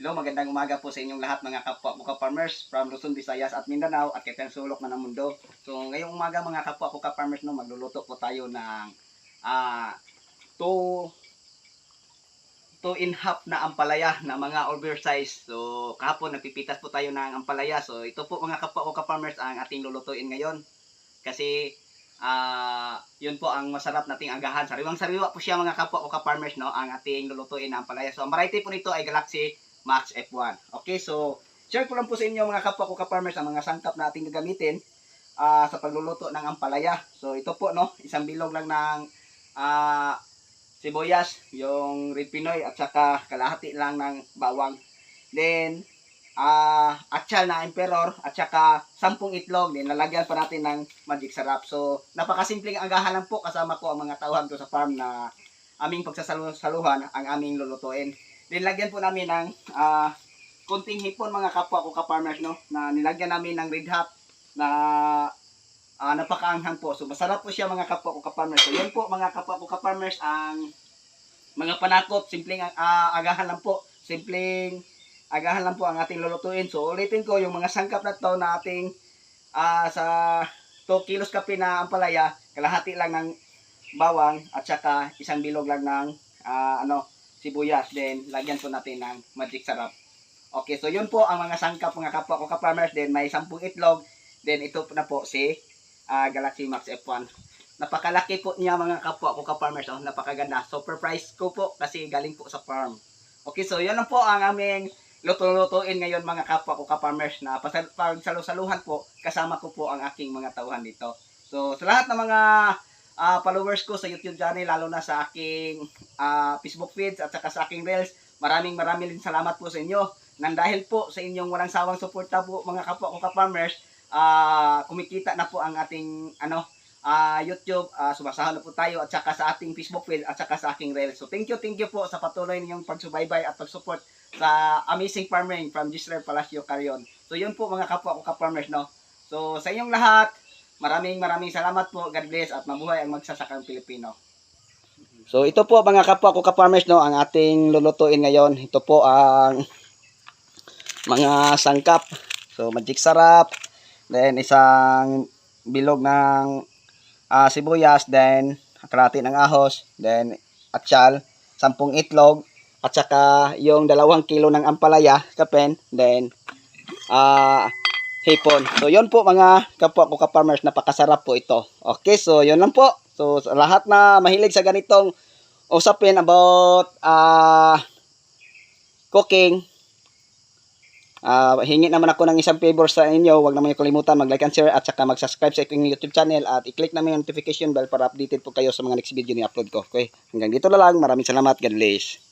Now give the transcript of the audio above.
Hello, magandang umaga po sa inyong lahat mga kapwa ko farmers from Luzon, Visayas at Mindanao at kay sulok na ng mundo. So ngayong umaga mga kapwa ko farmers no, magluluto po tayo ng ah two two in half na ampalaya na mga oversize. So kahapon nagpipitas po tayo ng ampalaya. So ito po mga kapwa ko farmers ang ating lulutuin ngayon. Kasi ah yun po ang masarap nating agahan. Sariwang sariwa po siya mga kapwa ko farmers no, ang ating lulutuin na ampalaya. So ang variety po nito ay Galaxy Max F1. Okay, so share ko lang po sa inyo mga kapwa ko ka-farmers ang mga sangkap na ating gagamitin ah, sa pagluluto ng ampalaya. So ito po no, isang bilog lang ng ah, sibuyas, yung red pinoy at saka kalahati lang ng bawang. Then ah atsal na emperor at saka sampung itlog din lalagyan pa natin ng magic sarap. So napakasimpleng agahan lang po kasama ko ang mga tauhan ko sa farm na aming pagsasaluhan ang aming lulutuin. Then lagyan po namin ng ah kunting hipon mga kapwa ko ka-farmers no na nilagyan namin ng red hot na ah, napakaanghang po. So masarap po siya mga kapwa ko ka-farmers. So yun po mga kapwa ko ka-farmers ang mga panakot, simpleng ah, agahan lang po. Simpleng agahan lang po ang ating lulutuin. So ulitin ko yung mga sangkap na to na ating ah, sa 2 kilos kape na ampalaya, kalahati lang ng bawang at saka isang bilog lang ng ah, ano sibuyas. Then, lagyan po natin ng magic sarap. Okay, so yun po ang mga sangkap mga kapwa ko ka-farmers. Then, may 10 itlog. Then, ito po na po si ah, Galaxy Max F1. Napakalaki po niya mga kapwa ko ka-farmers. Oh, napakaganda. Super price ko po kasi galing po sa farm. Okay, so yun lang po ang aming luto-lutuin ngayon mga kapwa ko ka-farmers na pagsalusaluhan po kasama ko po ang aking mga tauhan dito. So, sa lahat ng mga ah, followers ko sa YouTube channel, lalo na sa aking ah, Facebook feeds at saka sa aking reels. Maraming maraming salamat po sa inyo. Nang dahil po sa inyong walang sawang suporta po mga kapwa ko ka-farmers, ah, kumikita na po ang ating ano ah, YouTube, ah, sumasahod na po tayo at saka sa ating Facebook feed at saka sa aking reels. So thank you, thank you po sa patuloy ninyong pagsubaybay at pagsupport sa Amazing Farming from Gisler Palacio Carion. So yun po mga kapwa ko ka-farmers no. So sa inyong lahat, Maraming maraming salamat po. God bless at mabuhay ang magsasakang Pilipino. So ito po mga kapwa ko ka-farmers no, ang ating lulutuin ngayon. Ito po ang mga sangkap. So magic sarap, then isang bilog ng ah, sibuyas, then kalahati ng ahos, then atsyal, sampung itlog, at saka yung dalawang kilo ng ampalaya, kapen, then ah hipon. So, yun po mga kapwa ko ka-farmers, napakasarap po ito. Okay, so yun lang po. So, lahat na mahilig sa ganitong usapin about ah cooking, ah hingi naman ako ng isang favor sa inyo. Huwag naman yung kalimutan mag-like and share at saka mag-subscribe sa aking YouTube channel at i-click naman yung notification bell para updated po kayo sa mga next video ni upload ko. Okay, hanggang dito na lang. Maraming salamat. God bless.